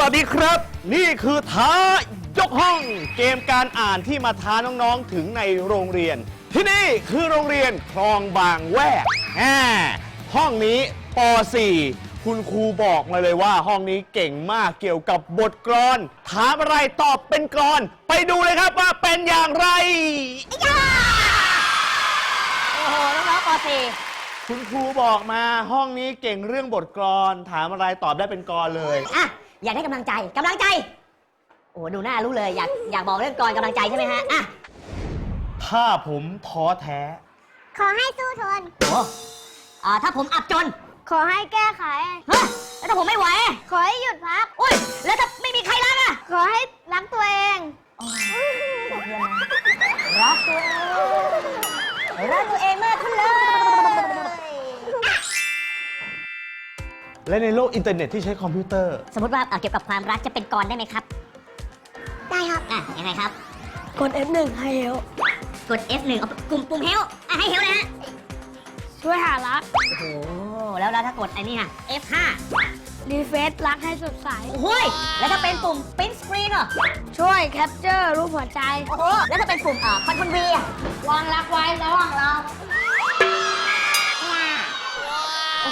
วัสดีครับ นี่คือท้ายกห้องเกมการอ่านที่มาท้าน้องๆถึงในโรงเรียน ที่นี่คือโรงเรียนคลองบางแวกแหมห้องนี้ป .4 คุณครูบอกมาเลยว่าห้องนี้เก่งมากเกี่ยวกับบทกลอน ถามอะไรตอบเป็นกลอน ไปดูเลยครับว่าเป็นอย่างไร โอ้โหน้องๆปคุณครูบอกมาห้องนี้เก่งเรื่องบทกลอน ถามอะไรตอบได้เป็นกลอนเลย .4 อะ อยากได้กำลังใจกำลังใจ โอ้โหดูหน้ารู้เลยอยากอยากบอกเรื่องกรกำลังใจใช่ไหมฮะอะถ้าผมท้อแท้ ขอให้สู้ทน โอ้อ่าถ้าผมอับจนขอให้แก้ไขเฮ้ยแล้วถ้าผมไม่ไหวขอให้หยุดพัก อุ้ยแล้วถ้าไม่มีใครรักอะขอให้รักตัวเอง รักตัวเองรักตัวเองมากขึ้นเลย และในโลกอินเทอร์เน็ตที่ใช้คอมพิวเตอร์ สมมติว่าเอ่อเกี่ยวกับความรักจะเป็นกรได้ไหมครับ ได้ครับ อะยังไงครับ กด F1 ให้เฮลกด F1 เอาปุ่มปุ่มเฮลอะให้เฮลนะฮะ ช่วยหารัก โอ้โห แล้วแล้วถ้ากดไอ้นี่อะ F5 รีเฟซรักให้สดใส โอ้โหยแล้วถ้าเป็นปุ่ม Print Screen อะช่วยแคปเจอร์รูปหัวใจ โอ้โห แล้วถ้าเป็นปุ่มเอ่อ Control V อะ วางรักไว้ระหว่างเรา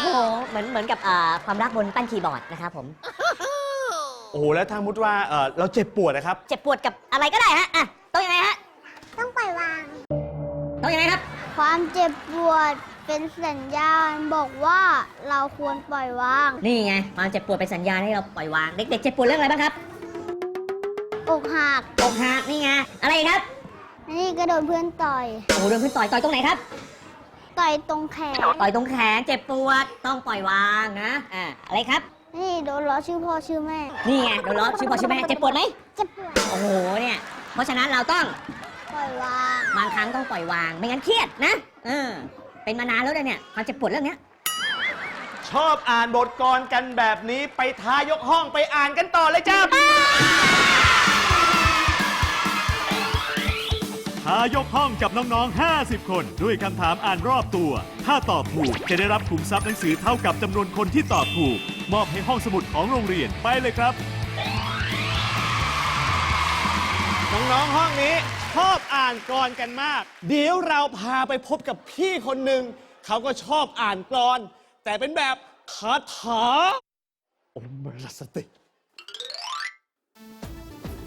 โอ้โหเหมือนเหมือนกับเอ่อความรักบนแป้นคีย์บอร์ดนะครับผมโอ้โหแล้วถ้ามุดว่าเอ่อเราเจ็บปวดนะครับ เจ็บปวดกับอะไรก็ได้ฮะอะต้องยังไงฮะต้องปล่อยวาง ต้องยังไงครับ ความเจ็บปวดเป็นสัญญาณบอกว่าเราควรปล่อยวาง นี่ไงความเจ็บปวดเป็นสัญญาณให้เราปล่อยวางเด็กๆเจ็บปวดเรื่องอะไรบ้างครับอกหักอกหักนี่ไงอะไรอีกครับ นี่ก็โดนเพื่อนต่อยโอ้โหโดนเพื่อนต่อยต่อยตรงไหนครับ ต่อยตรงแขน ต่อยตรงแขนเจ็บปวดต้องปล่อยวางนะอ่าอะไรครับ นี่โดนล้อชื่อพ่อชื่อแม่ นี่ไงโดนล้อชื่อพ่อชื่อแม่เจ็บปวดไหมเจ็บปวดโอ้โหเนี่ยเพราะฉะนั้นเราต้องปล่อยวางบางครั้งต้องปล่อยวางไม่งั้นเครียดนะเออเป็นมานานแล้วเลยเนี่ยความเจ็บปวดเรื่องเนี้ยชอบอ่านบทกลอนกันแบบนี้ไปท้ายกห้องไปอ่านกันต่อเลยจ้า ท้ายกห้องกับน้องๆ 50 คน ด้วยคำถามอ่านรอบตัว ถ้าตอบถูกจะได้รับขุมทรัพย์หนังสือเท่ากับจำนวนคนที่ตอบถูก มอบให้ห้องสมุดของโรงเรียนไปเลยครับ น้องๆ ห้องนี้ชอบอ่านกลอนกันมาก เดี๋ยวเราพาไปพบกับพี่คนหนึ่ง เขาก็ชอบอ่านกลอน แต่เป็นแบบคาถาอมรสติ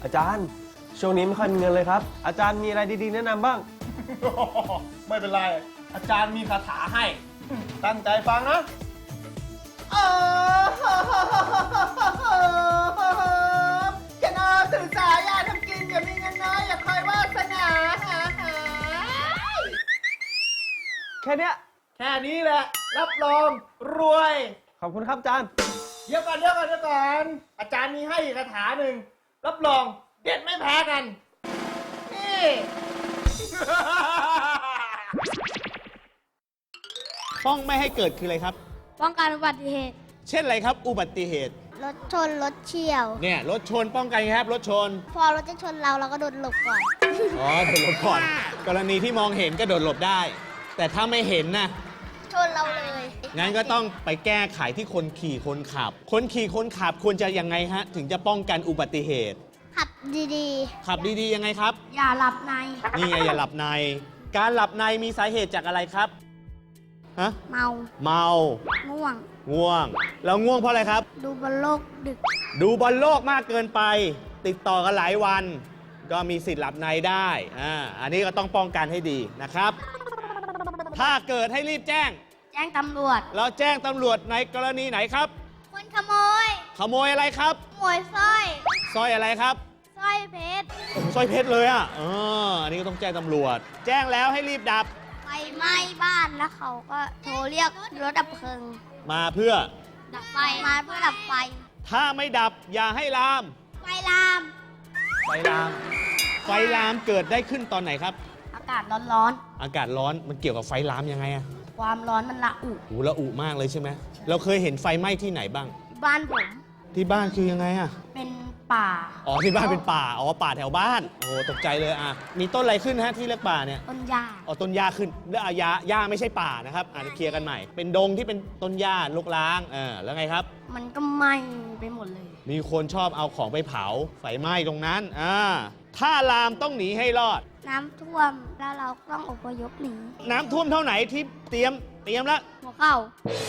อาจารย์ ช่วงนี้ไม่ค่อยมีเงินเลยครับ อาจารย์มีอะไรดีๆแนะนำบ้าง ไม่เป็นไร อาจารย์มีคาถาให้ ตั้งใจฟังนะจะนอนสื่อสายอย่าทำกินอย่ามีเงินน้อยอย่าคอยวาสนาหาหาแค่เนี้ย แค่นี้แหละ รับรองรวย ขอบคุณครับอาจารย์ เดี๋ยวก่อนเดี๋ยวก่อนเดี๋ยวก่อนอาจารย์มีให้อีกคาถาหนึ่งรับรอง เด็ดไม่แพ้กัน นี่ ป้องไม่ให้เกิดคืออะไรครับ ป้องกันอุบัติเหตุ เช่นอะไรครับ อุบัติเหตุ รถชนรถเฉี่ยว เนี่ยรถชนป้องกันไงครับรถชน พอรถจะชนเราเราก็โดนหลบก่อน อ๋อโดดหลบก่อน กรณีที่มองเห็นก็โดดหลบได้ แต่ถ้าไม่เห็นนะชนเราเลยงั้นก็ต้องไปแก้ไขที่คนขี่คนขับ คนขี่คนขับควรจะยังไงฮะ ถึงจะป้องกันอุบัติเหตุ ขับดีขับดีๆยังไงครับ ๆ อย่าหลับใน นี่ไงอย่าหลับใน การหลับในมีสาเหตุจากอะไรครับ ฮะ เมา เมา ง่วง ง่วง แล้วง่วงเพราะอะไรครับ ดูบอลโลกดึก ดูบอลโลกมากเกินไป ติดต่อกันหลายวัน ก็มีสิทธิ์หลับในได้อ่าอันนี้ก็ต้องป้องกันให้ดีนะครับ ถ้าเกิดให้รีบแจ้ง แจ้งตำรวจ แล้วแจ้งตำรวจในกรณีไหนครับ คนขโมยขโมยอะไรครับ ขโมยสร้อย สร้อยอะไรครับส ร้อยเพชรโอ้โหสร้อยเพชรเลยอะเอออันนี้ก็ต้องแจ้งตำรวจ แจ้งแล้วให้รีบดับ ไฟไหม้บ้านแล้วเขาก็โทรเรียกรถดับเพลิง มาเพื่อ ดับไฟมาเพื่อดับไฟ ถ้าไม่ดับอย่าให้ลาม ไฟลาม ไฟลาม ไฟลามเกิดได้ขึ้นตอนไหนครับ อากาศร้อนอากาศร้อนมันเกี่ยวกับไฟลามยังไงอะๆ ความร้อนมันละอุหูละอุมากเลยใช่ไหมเราเคยเห็นไฟไหม้ที่ไหนบ้าง บ้านผมที่บ้านคือยังไงอะเป็น ป่าอ๋อที่บ้านเป็นป่าอ๋อป่าแถวบ้านโอ้ตกใจเลยอะมีต้นอะไรขึ้นฮะที่เรียกป่าเนี่ยต้นหญ้าอ๋อต้นหญ้าขึ้นแล้วอะหญ้าหญ้าไม่ใช่ป่านะครับอาจจะเคลียร์กันใหม่ เป็นดงที่เป็นต้นหญ้าลกล้างเออแล้วไงครับ มันก็ไหม้ไปหมดเลย มีคนชอบเอาของไปเผาไฟไหม้ตรงนั้นอ่าถ้าลามต้องหนีให้รอด น้ำท่วมแล้วเราต้องอพยพหนีน้ำท่วมเท่าไหนที่เตรียมเตรียมแล้วหัวเข่า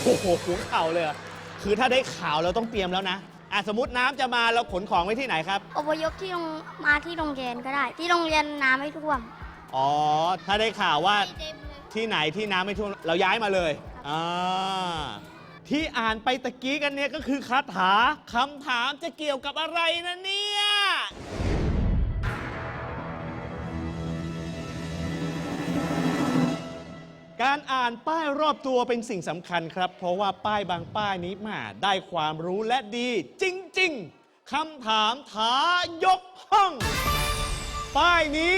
โอ้โหหัวเข่าเลยเหรอคือถ้าได้ข่าวเราต้องเตรียมแล้วนะ อะสมมติน้ำจะมาเราขนของไว้ที่ไหนครับ อพยพที่โรงมาที่โรงเรียนก็ได้ ที่โรงเรียนน้ำไม่ท่วมอ๋อ ถ้าได้ข่าวว่าที่ไหนที่น้ำไม่ท่วมเราย้ายมาเลยอ่าที่อ่านไปตะกี้กันเนี่ยก็คือคาถาคำถามจะเกี่ยวกับอะไรนะเนี่ย การอ่านป้ายรอบตัวเป็นสิ่งสำคัญครับ เพราะว่าป้ายบางป้ายนี้มาได้ความรู้และดี จริง ๆคำถามท้ายกห้อง ป้ายนี้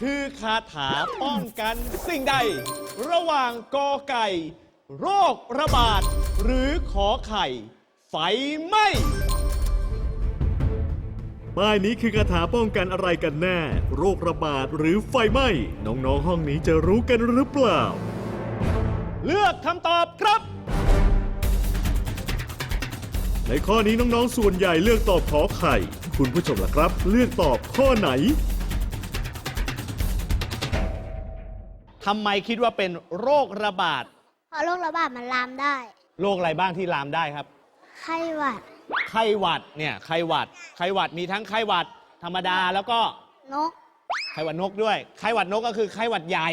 คือคาถาป้องกันสิ่งใด ระหว่างกอไก่ โรคระบาด หรือขอไข่ ไฟไหม้ป้ายนี้คือคาถาป้องกันอะไรกันแน่ โรคระบาดหรือไฟไหม้ น้อง ๆ ห้องนี้จะรู้กันหรือเปล่า เลือกคำตอบครับ ในข้อนี้น้องๆ ส่วนใหญ่เลือกตอบขอไข่ คุณผู้ชมล่ะครับ เลือกตอบข้อไหน ทำไมคิดว่าเป็นโรคระบาด เพราะโรคระบาดมันลามได้ โรคอะไรบ้างที่ลามได้ครับ ไข้หวัด ไข้หวัดเนี่ยไข้หวัด ไข้หวัดมีทั้งไข้หวัดธรรมดาแล้วก็นก ไข้หวัดนกด้วย ไข้หวัดนกก็คือไข้หวัดใหญ่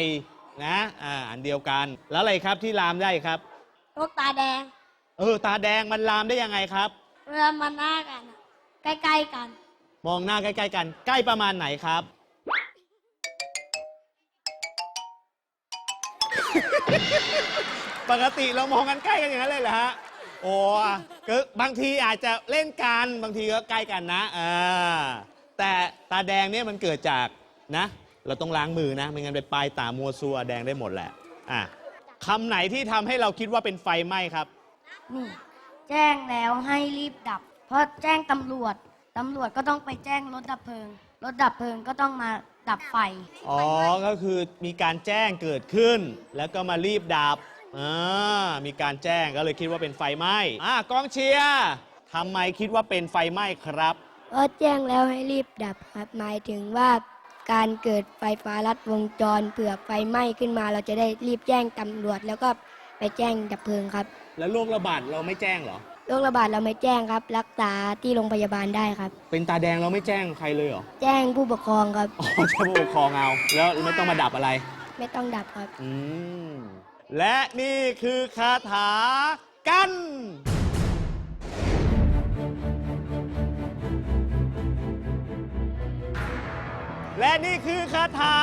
นะอ่าอันเดียวกัน แล้วอะไรครับที่ลามได้ครับนกตาแดง เออ ตาแดงมันลามได้ยังไงครับ เวลามันหน้ากันอะใกล้ๆกัน มองหน้าใกล้ๆกัน ใกล้ประมาณไหนครับ ปกติเรามองกันใกล้กันอย่างนั้นเลยเหรอฮะ โอ้ก็บางทีอาจจะเล่นกันบางทีก็ใกล้กันนะอ่าแต่ตาแดงเนี่ยมันเกิดจากนะ เราต้องล้างมือนะ ไม่งั้นไปปลายตามัวซัวแดงได้หมดแหละอะคำไหนที่ทำให้เราคิดว่าเป็นไฟไหม้ครับ นี่ แจ้งแล้วให้รีบดับ เพราะแจ้งตำรวจ ตำรวจก็ต้องไปแจ้งรถดับเพลิง รถดับเพลิงก็ต้องมาดับไฟ อ๋อ ก็คือมีการแจ้งเกิดขึ้น แล้วก็มารีบดับอ่ามีการแจ้งก็เลยคิดว่าเป็นไฟไหม้อ่ากองเชียร์ทำไมคิดว่าเป็นไฟไหม้ครับ เพราะแจ้งแล้วให้รีบดับครับ หมายถึงว่า การเกิดไฟฟ้าลัดวงจรเผื่อไฟไหม้ขึ้นมา เราจะได้รีบแจ้งตำรวจ แล้วก็ไปแจ้งดับเพลิงครับ แล้วโรคระบาดเราไม่แจ้งเหรอ โรคระบาดเราไม่แจ้งครับ รักษาที่โรงพยาบาลได้ครับ เป็นตาแดงเราไม่แจ้งใครเลยเหรอ แจ้งผู้ปกครองครับ อ๋อใช่ผู้ปกครองเอา แล้วไม่ต้องมาดับอะไร ไม่ต้องดับครับ อืม และนี่คือคาถากัน และนี่คือคาถา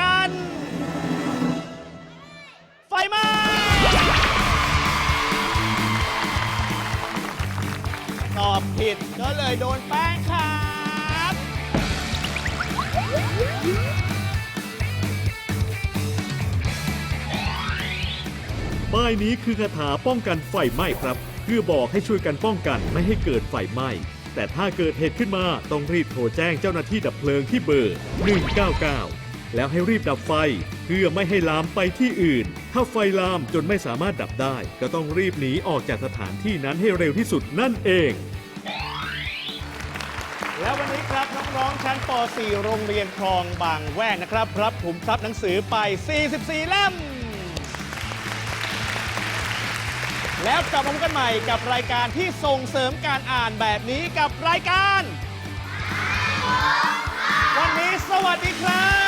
กัน ไฟไหม้ตอบผิดก็เลยโดนแป้งครับป้ายนี้คือคาถาป้องกันไฟไหม้ครับ เพื่อบอกให้ช่วยกันป้องกันไม่ให้เกิดไฟไหม้ แต่ถ้าเกิดเหตุขึ้นมาต้องรีบโทรแจ้งเจ้าหน้าที่ดับเพลิงที่เบอร์ 199 แล้วให้รีบดับไฟ เพื่อไม่ให้ลามไปที่อื่น ถ้าไฟลามจนไม่สามารถดับได้ ก็ต้องรีบหนีออกจากสถานที่นั้นให้เร็วที่สุดนั่นเอง แล้ววันนี้ครับน้องๆชั้นป .4 โรงเรียนคลองบางแวกนะครับ รับขุมทรัพย์หนังสือไป 44 เล่ม แล้วกลับมาพบกันใหม่กับรายการที่ส่งเสริมการอ่านแบบนี้กับรายการ วันนี้สวัสดีครับ